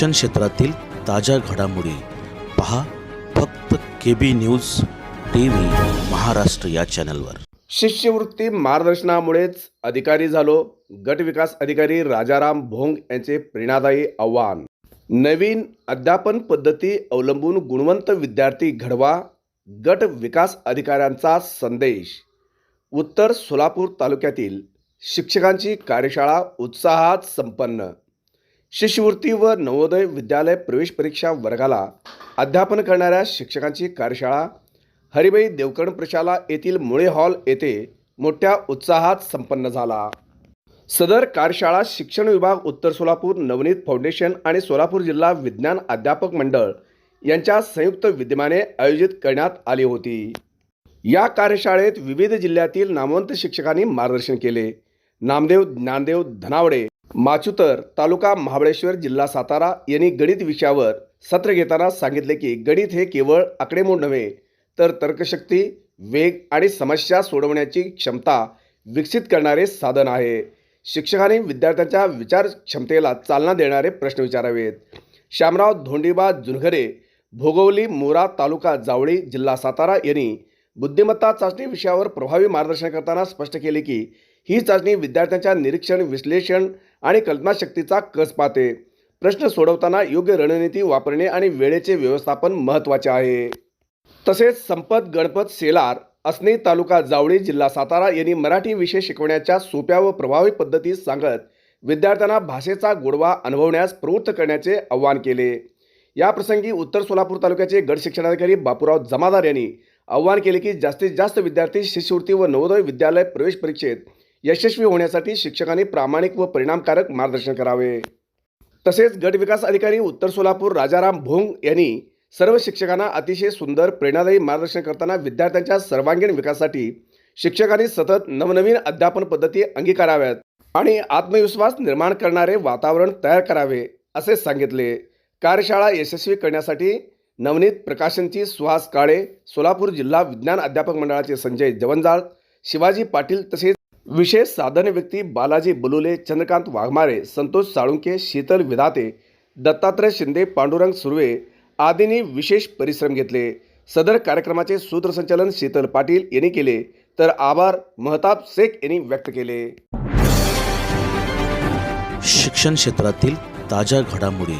शिक्षण क्षेत्रातील ताज्या घडामोडी पहा फक्त K B news T V Maharashtra या चॅनलवर. शिष्यवृत्ती मार्गदर्शनामुळेच अधिकारी झालो. गट विकास अधिकारी राजाराम भोंग यांचे प्रेरणादायी आव्हान. नवीन अध्यापन पद्धती अवलंबून गुणवंत विद्यार्थी घडवा गट विकास अधिकाऱ्यांचा संदेश. उत्तर सोलापूर तालुक्यातील शिक्षकांची कार्यशाळा उत्साहात संपन्न. शिष्यवृत्ती व नवोदय विद्यालय प्रवेश परीक्षा वर्गाला अध्यापन करणाऱ्या शिक्षकांची कार्यशाळा हरिबाई देवकण प्रशाला येथील मुळे हॉल येथे मोठ्या उत्साहात संपन्न झाला. सदर कार्यशाळा शिक्षण विभाग उत्तर सोलापूर नवनीत फाउंडेशन आणि सोलापूर जिल्हा विज्ञान अध्यापक मंडळ यांच्या संयुक्त विद्यमाने आयोजित करण्यात आली होती. या कार्यशाळेत विविध जिल्ह्यातील नामवंत शिक्षकांनी मार्गदर्शन केले. नामदेव ज्ञानदेव धनावडे माचुतर तालुका महाबळेश्वर जिल्हा सातारा यांनी गणित विषयावर सत्र घेताना सांगितले की गणित हे केवळ आकडेमोड नव्हे तर तर्कशक्ती वेग आणि समस्या सोडवण्याची क्षमता विकसित करणारे साधन आहे. शिक्षकांनी विद्यार्थ्यांच्या विचार क्षमतेला चालना देणारे प्रश्न विचारावेत. श्यामराव धोंडीबा जुनघरे भोगवली मोरा तालुका जावळी जिल्हा सातारा यांनी बुद्धिमत्ता चाचणी विषयावर प्रभावी मार्गदर्शन करताना स्पष्ट केले की ही चाचणी विद्यार्थ्यांच्या निरीक्षण विश्लेषण आणि कल्पनाशक्तीचा कस पाहते. प्रश्न सोडवताना योग्य रणनीती वापरणे आणि वेळेचे व्यवस्थापन महत्त्वाचे आहे. तसेच संपत गणपत सेलार असणे तालुका जावळी जिल्हा सातारा यांनी मराठी विषय शिकवण्याच्या सोप्या व प्रभावी पद्धती सांगत विद्यार्थ्यांना भाषेचा गोडवा अनुभवण्यास प्रवृत्त करण्याचे आवाहन केले. या प्रसंगी उत्तर सोलापूर तालुक्याचे गट शिक्षणाधिकारी बापूराव जमादार यांनी आवाहन केले की जास्तीत जास्त विद्यार्थी शिष्यवृत्ती व नवोदय विद्यालय प्रवेश परीक्षेत यशस्वी होण्यासाठी शिक्षकांनी प्रामाणिक व परिणामकारक मार्गदर्शन करावे. तसेच गट विकास अधिकारी उत्तर सोलापूर राजाराम भोंग यांनी सर्व शिक्षकांना अतिशय सुंदर प्रेरणादायी मार्गदर्शन करताना विद्यार्थ्यांच्या सर्वांगीण विकासासाठी शिक्षकांनी सतत नवनवीन अध्यापन पद्धती अंगीकाराव्यात आणि आत्मविश्वास निर्माण करणारे वातावरण तयार करावे असे सांगितले. कार्यशाळा यशस्वी करण्यासाठी नवनीत प्रकाशनची सुहास काळे सोलापूर जिल्हा विज्ञान अध्यापक मंडळाचे संजय जवंजाळ शिवाजी पाटील तसेच विशेष साधन व्यक्ती बालाजी बलुले चंद्रकांत वाघमारे संतोष साळुंके शीतल विधाते दत्तात्रय शिंदे पांडुरंग सुर्वे आदींनी विशेष परिश्रम घेतले. सदर कार्यक्रमाचे सूत्रसंचालन शीतल पाटील यांनी केले तर आभार महताब शेख यांनी व्यक्त केले. शिक्षण क्षेत्रातील ताज्या घडामोडी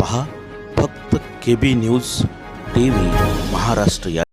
पहा फक्त K B news T V Maharashtra या